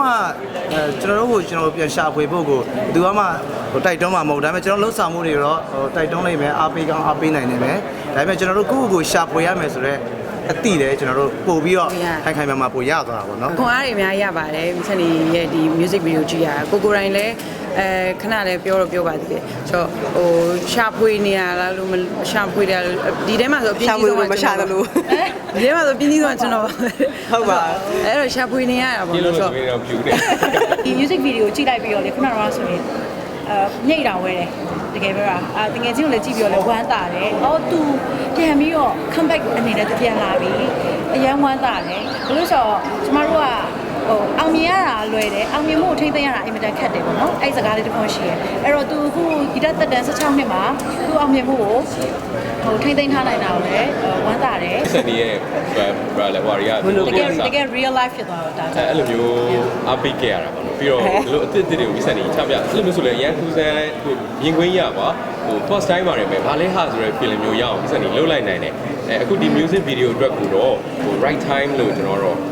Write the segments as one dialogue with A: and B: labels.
A: မှအဲကျွန်တော်တို့ကိုကျွန်တော်တို့ပြန်ရှာဖွေဖို့ကိုဘယ်သူမှဟိုတိုက်တွန်းမှာမဟုတ်ဒါပေမဲ့ကျွန်တော်လှုပ်ဆောင်မှုတွေတော့ဟိုတိုက်တွန်းနိုင်မယ်အားပေးကောင်းအားပေးနိုင်နိုင်မယ်ဒါပေမဲ့ကျွန်တော်တို့ကိုယ့်ကိုယ်ကိုရှာဖွေရမယ်ဆိုတော့အတိတယ်ကျွန်တော်တို့ပို့ပြီးတော့ခိုင်ခိုင်မာမာပို့ရသွားတာပေါ့နော်
B: ခွန်အားတွေအများကြီးရပါတယ်မိချန်နီရဲ့ဒီ music video ကြည့်ရတာကိုကိုယ်တိုင်လည်း အဲခဏလည်းပြောတော့ပြောပါသေးတယ်ဆိုတော့ဟိုရှာဖွေနေရလားလို့မရှာဖွေတယ်လို့ဒီထဲမှာဆိုအပြင်းကြီးဆုံးက
C: ရှာဖွေလို့မရှာသလို
B: ဒီထဲမှာဆိုပြင်းကြီးဆုံးကကျွန်တော်ပါ
C: ဟုတ်ပါ
B: အဲ့တော့ရှာဖွေနေရတာပေါ့
D: ဒီလို
B: လို့
D: ဆို
B: ဆို
D: ရင်တော့ဖြူတယ်
E: ဒီ music video ကြည့်လိုက်ပြီးတော့လေခုနကတော့ဆိုရင်အဲညိတ်တာဝဲတယ်တကယ်ပြောတာအာတကယ်ချင်းကိုလည်းကြည့်ပြီးတော့လည်းဝမ်းသာတယ်။အော် तू ပြန်ပြီးတော့ comeback အနေနဲ့သူပြန်လာပြီ။အရန်ဝမ်းသာတယ်။ဘလို့ဆိုတော့ကျမတို့က ဟိုအောင်မြင်ရတာလွယ်တယ်။အောင်မြင်မှုကိုထိမ့်သိမ်းရတာအင်မတန်ခက်တယ်ပေါ့နော်။အဲ့ဒီစကားလေးတစ်ခုရှိရယ်။အဲ့တော့ तू အခုဂီတသက်တမ်း16နှစ်မှာ तू အောင်မြင်မှုကိုဟိုထိမ့်သိမ်းထားနိုင်တာကိုလည်းဝမ်းသာတယ်
D: စနေရဲ့ဘာလဲဟွာရီက။
E: တကယ်တကယ် real life ဖြစ်သွားတော့ဒါကြောင့်
D: အဲ့လိုမျိုးအားပေးခဲ့ရတာပေါ့နော်ပြီးတော့ဒီလိုအစ်စ်တွေကိုမိစနေချပြအဲ့လိုမျိုးဆိုလည်းအရန်ထူးဆန်းဟိုရင်ခွင်းရပါဟို first time ပါတယ်မယ်ဘာလဲဟာဆိုရဲ feeling မျိုးရအောင်မိစနေလှုပ်လိုက်နိုင်တယ်အဲအခုဒီ music video အတွက်ကိုတော့ဟို right time လို့ကျွန်တော်တော့ဟို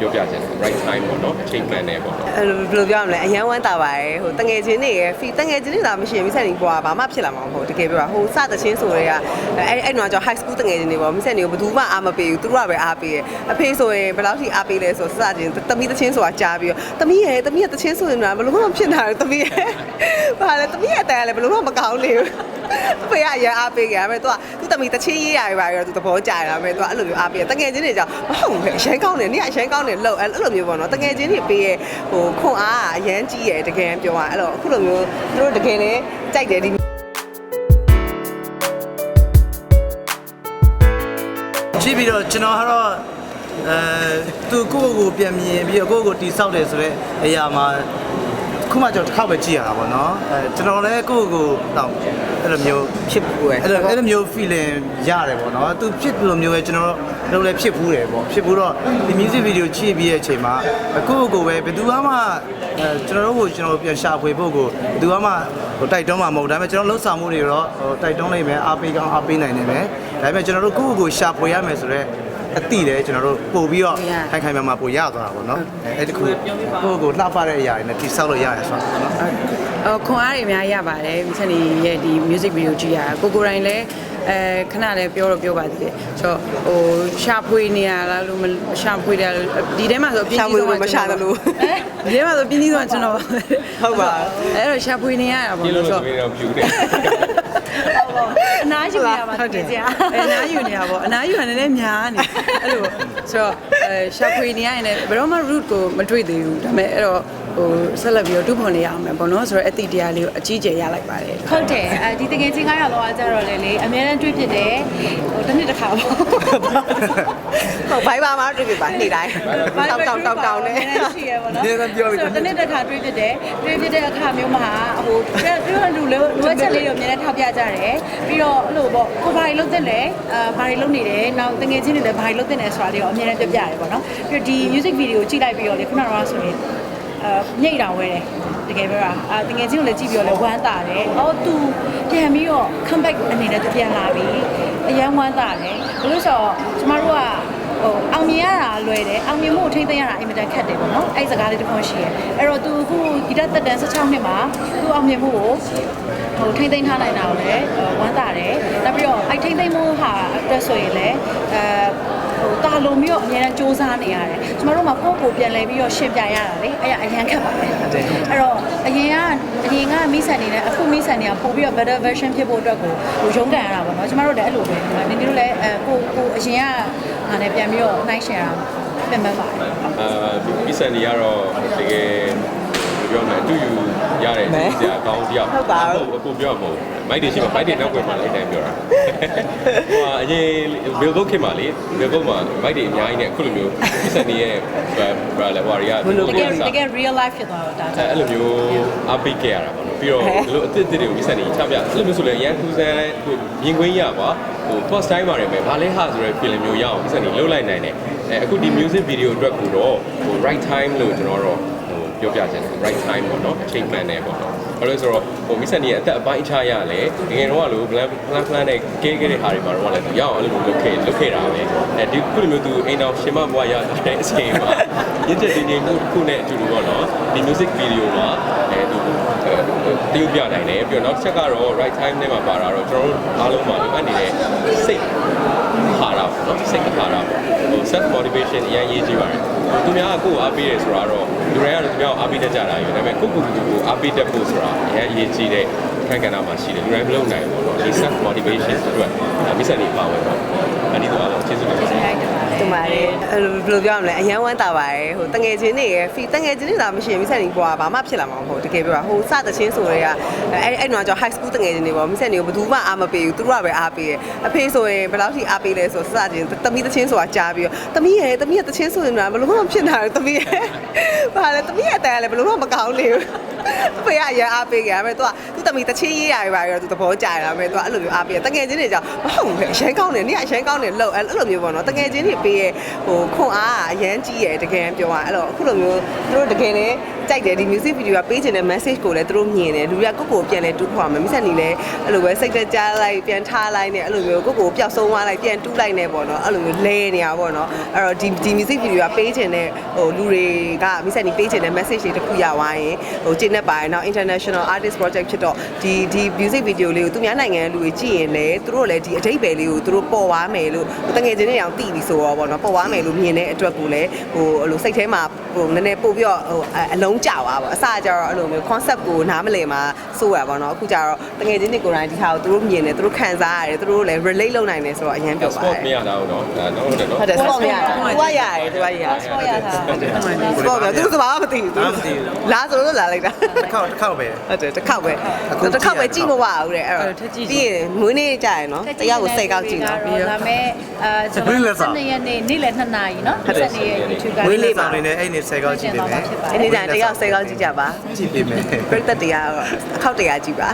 D: ပြောပြချင်တယ် right time ပေါ့နော်အချိန်မှန်တယ်ပေါ့နော်
C: အဲ့လိုဘယ်လိုပြောရမလဲအရန်ဝမ်းတာပါတယ်ဟိုတငယ်ချင်းတွေရဲ့ဖီတငယ်ချင်းတွေသာမရှိရင်မိဆက်နေပွားဘာမှဖြစ်လာမှာမဟုတ်တကယ်ပြောတာဟိုစသချင်းဆိုတွေကအဲ့အဲ့တော့ကျွန်တော် high school တငယ်ချင်းတွေပေါ့မိဆက်နေကိုဘယ်သူမှအားမပေးဘူးသူတို့ကပဲအားပေးတယ်အဖေဆိုရင်ဘယ်လောက်ထိအားပေးလဲဆိုစသချင်းတမီးတချင်းဆိုတာကြားပြီးတော့တမီးရဲ့တမီးရဲ့တချင်းဆိုရင်ဘယ်လိုမှမဖြစ်နိုင်ဘူးတမီးရဲ့ ဘာလဲတမီးရဲ့အတန်ကလည်းဘယ်လိုမှမကောင်းလေဘူးဖေကအရန်အားပေးကြတယ်မဲ့သူကသူတမီးတချင်းရေးရရပါရောသူသဘောကျတာမဲ့သူကအဲ့လိုမျိုးအားပေးတယ်တငယ်ချင်းတွေကြောင့်မဟုတ်ဘူးအရန်ကောင်းတယ်နေ့အရန်ကောင်းတယ်လို့အဲ့လိုမျိုးပေါ့နော်တငယ်ချင်းတွေပေးရဲ့ဟိုခွန်အားအရန်ကြီးရဲ့တကယ်ပြောရအဲ့လိုအခုလိုမျိုးသူတို့တကယ်လည်းကြိုက်တယ်ဒီ
A: ကြည့်ပြီးတော့ကျွန်တော်ကတော့အဲသူကိုယ့်ကိုယ်ကိုပြန်မြင်ပြီးတော့ကိုယ့်ကိုယ်ကိုတိဆောက်တယ်ဆိုတော့အရာမှာ ခုမှကျွန်တော်တစ်ခေါက်ပဲကြည့်ရတာပေါ့နော်အဲကျွန်တော်လည်းကိုယ့်ကိုယ်ကိုတော့အဲ့လိုမျိုး
C: ဖြစ်ဘူးပဲ
A: အဲ့လိုအဲ့လိုမျိုး feeling ရတယ်ပေါ့နော်သူဖြစ်လို့မျိုးပဲကျွန်တော်တို့လည်းဖြစ်ဘူးတယ်ပေါ့ဖြစ်ဘူးတော့ဒီ music video ကြည့်ပြီးတဲ့အချိန်မှာကိုယ့်ကိုယ်ပဲဘယ်သူမှအဲကျွန်တော်တို့ကိုကျွန်တော်ပြန်ရှာဖွေဖို့ကိုဘယ်သူမှဟိုတိုက်တွန်းမှာမဟုတ်ဒါပေမဲ့ကျွန်တော်လှုပ်ဆောင်မှုတွေတော့ဟိုတိုက်တွန်းနိုင်မယ်အားပေးကောင်းအားပေးနိုင်နိုင်မယ်ဒါပေမဲ့ကျွန်တော်တို့ကိုယ့်ကိုယ်ကိုရှာဖွေရမယ်ဆိုတော့ အတိတယ်ကျွန်တော်တို့ပို့ပြီးတော့ခိုင်ခိုင်မာမာပို့ရသွားတာပေါ့နော်အဲအဲ့ဒီခုကိုယ့်ကိုယ်ကိုလှပတဲ့အရာတွေနဲ့တိဆောက်လို့ရရဆိုတာပေါ့နော်
B: ဟိုခွန်အားတွေအများကြီးရပါတယ်မိချန်နီရဲ့ဒီ music video ကြည့်ရတာကိုကိုယ်တိုင်လည်းအဲခဏလည်းပြောတော့ပြောပါသေးတယ်ဆိုတော့ဟိုရှာဖွေနေရလားလို့မရှာဖွေတယ်လို့ဒီထဲမှာဆိုအပြင်း
C: ရှာ
B: ကြီး
C: ဖွေ
B: ဆုံးက
C: လို့မရှာသလို
B: ဒီထဲမှာဆိုပြင်းကြီးဆုံးကကျွန်တော်ပါ
C: ဟုတ်ပါ
B: အဲ့တော့ရှာဖွေနေရတာပေါ့
D: ဒီလို
B: လို့
D: ဆို
B: ဆို
D: ရင်တော့ဖြူတယ်
E: အနားယူရမှာတကယ်ကြာ
B: အနားယူနေရပါဘောအနားယူရနည်းနည်းများနေအဲ့လိုဆိုတော့အဲရှာဖွေနေရရင်လည်းဘယ်တော့မှ root ကိုမတွေ့သေးဘူးဒါပေမဲ့အဲ့တော့ ဟိုဆက်လက်ပြီးတော့တူဖို့နေရအောင်မယ်ပေါ့နော်ဆိုတော့အတိတရားလေးကိုအကြီးကျယ်ရလိုက်ပါတယ်
E: ဟုတ်တယ်အဲဒီတကယ်ချင်းကားရတော့အကြတော့လေလေအများနဲ့တွေ့ဖြစ်တယ်ဟိုတစ်နှစ်တစ်ခါပေါ့
C: ဟုတ်ဘိုင်ဘာမှာတွေ့ပြီပါနေ့တိုင်းတောက်တောက်တောက်တောက်နဲ့
E: ရှိရပါတော့
A: ဒီကပြောပြီး
E: ဆိုတော့တစ်နှစ်တစ်ခါတွေ့ဖြစ်တယ်တွေ့ဖြစ်တဲ့အခါမျိုးမှာဟိုတွေ့တူလို့လိုအပ်ချက်လေးတွေအများနဲ့ထောက်ပြကြတယ်ပြီးတော့အဲ့လိုပေါ့ကိုဘာတွေလုပ်တဲ့လဲအာဘာတွေလုပ်နေတယ်နောက်တကယ်ချင်းတွေလည်းဘာတွေလုပ်တဲ့လဲဆိုတာလေးကိုအများနဲ့ပြပြရတယ်ပေါ့နော်ပြီးတော့ဒီ music video ကြည့်လိုက်ပြီးတော့လေခုနကတော့ဆိုရင်အဲ ညိတ်တာဝဲတယ်တကယ်ပဲကအာတကယ်ချင်းကိုလည်းကြည့်ပြီးတော့လည်းဝမ်းသာတယ်။အော်သူပြန်ပြီးတော့ comeback အနေနဲ့သူပြန်လာပြီ။အရန်ဝမ်းသာတယ်။ဘာလို့ဆိုတော့ကျမတို့ကဟိုအောင်မြင်ရတာလွယ်တယ်အောင်မြင်မှုထိမ့်သိမ်းရတာအင်မတန်ခက်တယ်ပေါ့နော်အဲ့စကားလေးတစ်ခုရှိရယ်အဲ့တော့ तू အခုဂီတသက်တမ်း16နှစ်မှာ तू အောင်မြင်မှုကိုဟိုထိမ့်သိမ်းထားနိုင်တာကိုလည်းဝမ်းသာတယ်နောက်ပြီးတော့အဲ့ထိမ့်သိမ်းမှုဟာအတွက်ဆိုရင်လည်းအဲ ဟိုတာလုံပြီးတော့အများနဲ့စူးစမ်းနေရတယ်။ကျမတို့မှာကိုယ့်ကိုယ်ပြန်လဲပြီးတော့ရှင်းပြရတာလေ။အဲ့ဒါအရန်ခက်ပါတယ်။အဲ့တော့အရင်ကအရင်ကမိဆန်နေနဲ့အခုမိဆန်နေတာပို့ပြီးတော့ better version ဖြစ်ဖို့အတွက်ကိုဟိုရုန်းကန်ရတာပေါ့နော်။ကျမတို့လည်းအဲ့လိုပဲ။နင်တို့လည်းအဲကိုကိုအရင်ကဟာနဲ့ပြန်ပြီးတော့နှိုင်းရှယ်တာပြန်မှန်ပါတယ်။
D: အာဒီစနေကတော့တကယ်ပြောမယ်အတူယူရတယ်ဒီစရာကောင်းတယောက်အခုပြောမှာမို က်တွေရှိမှာမိုက်တွေနောက်ွယ်မှာလိုက်တိုင်းပြောတာဟိုအရင်ဘယ်ဘုတ်ခင်မှာလေဘယ်ဘုတ်မှာမိုက်တွေအများကြီးနဲ့အခုလိုမျိုးဒီစနေရဲ့ဘာလဲဟွာရီက
E: တကယ်တကယ် real life ဖြစ်သွားတော့ဒါကြောင့်
D: အဲ့လိုမျိုးအားပေးခဲ့ရတာပေါ့နော်ပြီးတော့ဒီလိုအစ်စ်တွေကိုမိစနေချပြအဲ့လိုမျိုးဆိုလည်းအရန်ထူးဆန်းဟိုရင်ခွင်းရပါဟို first time ပါတယ်မယ်ဘာလဲဟာဆိုရဲ feeling မျိုးရအောင်မိစနေလှုပ်လိုက်နိုင်တယ်အဲအခုဒီ music video အတွက်ကိုတော့ဟို right time လို့ကျွန်တော်တော့ဟို ပြောပြချင်တယ် right time ပေါ့နော်အချိန်မှန်တယ်ပေါ့နော်ဘာလို့လဲဆိုတော့ဟိုမိစနေရဲ့အသက်အပိုင်းအခြားရလဲငယ်တော့ကလို့ plan plan plan နဲ့ကဲခဲ့တဲ့ဟာတွေမှာတော့လည်းသူရအောင်အဲ့လိုမျိုးလုပ်ခဲ့လုပ်ခဲ့တာပဲအဲဒီခုလိုမျိုးသူအိမ်တော်ရှင်မဘွားရတဲ့အချိန်မှာရင့်ကျက်တည်ငြိမ်မှုတစ်ခုနဲ့အတူတူပေါ့နော်ဒီ music video မှာအဲသူ တရုပ်ပြနိုင်တယ်ပြီးတော့နောက်တစ်ချက်ကတော့ right time နဲ့မှာပါတာတော့ကျွန်တော်တို့အားလုံးမှာလိုအပ်နေတဲ့စိတ်ဟာရပေါ့နော်စိတ်ဟာရပေါ့ဟို self motivation အရင်ရေးကြည့်ပါတယ်သူများကကိုယ်အားပေးတယ်ဆိုတာတော့လူတွေကတော့သူများကိုအားပေးတတ်ကြတာယူဒါပေမဲ့ကိုယ့်ကိုယ်ကိုယ်ကိုအားပေးတတ်ဖို့ဆိုတာအရင်အရေးကြီးတဲ့ခက်ကဏ္ဍမှာရှိတယ်လူတိုင်းမလုပ်နိုင်ဘူးပေါ့နော်ဒီ self motivation အတွက်မိတ်ဆက်နေပါဝင်ပေါ့အနည်းတော့ကျေးဇူးတင်ပါတယ်
C: တူပါတယ်အဲ့လိုဘယ်လိုပြောရမလဲအရန်ဝမ်းသာပါတယ်ဟိုတငယ်ချင်းတွေရယ်ဖီတငယ်ချင်းတွေသာမရှိရင်မိဆက်နေပွားဘာမှဖြစ်လာမှာမဟုတ်တကယ်ပြောတာဟိုစသချင်းဆိုတွေကအဲ့အဲ့တော့ကျွန်တော် high school တငယ်ချင်းတွေပေါ့မိဆက်နေကိုဘယ်သူမှအားမပေးဘူးသူတို့ကပဲအားပေးတယ်အဖေဆိုရင်ဘယ်လောက်ထိအားပေးလဲဆိုစသချင်းတမီးတချင်းဆိုတာကြားပြီးတော့တမီးရယ်တမီးရတချင်းဆိုရင်ဘယ်လိုမှမဖြစ်နိုင်ဘူးတမီးရယ်ဘာလဲတမီးရတဲ့လည်းဘယ်လိုမှမကောင်းလေဘူးအဖေကအရန်အားပေးကြရမယ်သူကသူ့သမီးတချင်းရေးရပါရောသူသဘောကျရတာမယ်သူကအဲ့လိုမျိုးအားပေးတငယ်ချင်းတွေကြောင့်မဟုတ်ဘူးလေအရန်ကောင်းတယ်နေ့ကအရန်ကောင်းတယ်လို့အဲ့လိုမျိုးပေါ့နော်တငယ်ချင်းတွေပေးရဲ့ဟိုခွန်အားကအရန်ကြီးရဲ့တကယ်ပြောရအဲ့လိုအခုလိုမျိုးသူတို့တကယ်လည်း ကြိုက်တယ်ဒီ music video ကပေးချင်တဲ့ message ကိုလည်းသူတို့မြင်တယ်လူတွေကကိုယ့်ကိုယ်ပြန်လဲတူးခွာမယ်မိဆက်နေလဲအဲ့လိုပဲစိတ်သက်ကြားလိုက်ပြန်ထားလိုက်နဲ့အဲ့လိုမျိုးကိုယ့်ကိုယ်ပျောက်ဆုံးသွားလိုက်ပြန်တူးလိုက်နေပေါ့နော်အဲ့လိုမျိုးလဲနေတာပေါ့နော်အဲ့တော့ဒီဒီ music video ကပေးချင်တဲ့ဟိုလူတွေကမိဆက်နေပေးချင်တဲ့ message တွေတစ်ခုရသွားရင်ဟိုကျင့်တတ်ပါတယ်နောက် international artist project ဖြစ်တော့ဒီဒီ music video လေးကိုသူများနိုင်ငံလူတွေကြည့်ရင်လည်းသူတို့လည်းဒီအတိတ်ပဲလေးကိုသူတို့ပေါ်သွားမယ်လို့တကယ်ချင်းတွေအောင်သိပြီဆိုတော့ပေါ့နော်ပေါ်သွားမယ်လို့မြင်တဲ့အတွက်ကိုလည်းဟိုအဲ့လိုစိတ်ထဲမှာဟိုနည်းနည်းပို့ပြီးတော့ဟိုအလုံးကြပါပေါ့အစကျတော့အဲ့လိုမျိုး concept ကိုနားမလည်မှာစိုးရပါတော့အခုကျတော့တကယ်ချင်းတွေကိုယ်တိုင်ဒီဟာကိုသူတို့မြင်တယ်သူတို့ခံစားရတယ်သူတို့လည်း relate လုပ်နိုင်တယ်ဆိုတော့အရင်ပြောပါတယ် sport
D: မရတာဟုတ်တော့ဒါတော့ဟုတ်တယ်နော်
C: ဟုတ်တယ် sport မရတာသူကရတယ်သူကရတယ်
E: sport ရတာ
C: sport ပဲသူကဘာမှမသိဘူး
A: သူ
C: လာဆိုလို့လာလိုက်တာ
A: တစ်ခေါက်တစ်ခေါက်ပဲ
C: ဟုတ်တယ်တစ်ခေါက်ပဲတစ်ခေါက်ပဲကြည့်မဝဘူးတဲ့အဲ့တော့
B: ပြီး
C: ရင်မွေးနေ့ကြရယ်နော်တယောက်ကို10ခေါက်ကြည့်နော်
E: ဒါပေမဲ့အဲကျွန်တော်12ရက်နေ့နေ့လယ်2နာရီနော်12ရက် YouTube က
A: မွေးနေ့ပါနေအဲ့နေ့10ခေါက်ကြည့်တယ်
C: အဲ့နေ့ကျရင်တယောက်စိတ်ကောက်ကြည့်ကြပါ
A: ကြည့်ပေးမယ်
C: ပြည့်သက်တရားတော့အခောက်တရားကြည့်ပါ